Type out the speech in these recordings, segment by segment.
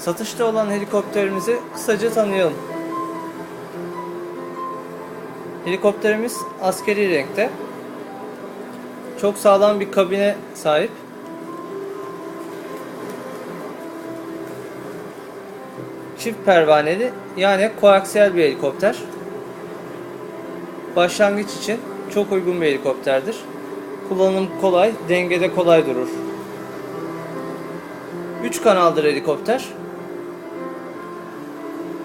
Satışta olan helikopterimizi kısaca tanıyalım. Helikopterimiz askeri renkte. Çok sağlam bir kabine sahip. Çift pervaneli yani koaksiyel bir helikopter. Başlangıç için çok uygun bir helikopterdir. Kullanım kolay, dengede kolay durur. 3 kanaldır helikopter.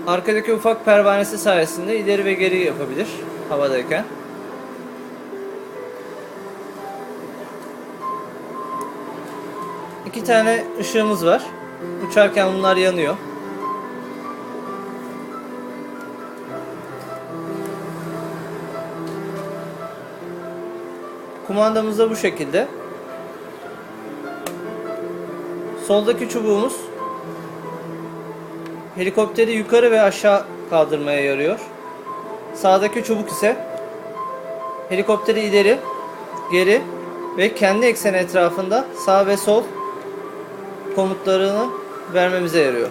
Arkadaki ufak pervanesi sayesinde ileri ve geri yapabilir havadayken. İki tane ışığımız var. Uçarken bunlar yanıyor. Kumandamız da bu şekilde. Soldaki çubuğumuz helikopteri yukarı ve aşağı kaldırmaya yarıyor. Sağdaki çubuk ise helikopteri ileri, geri ve kendi ekseni etrafında sağ ve sol komutlarını vermemize yarıyor.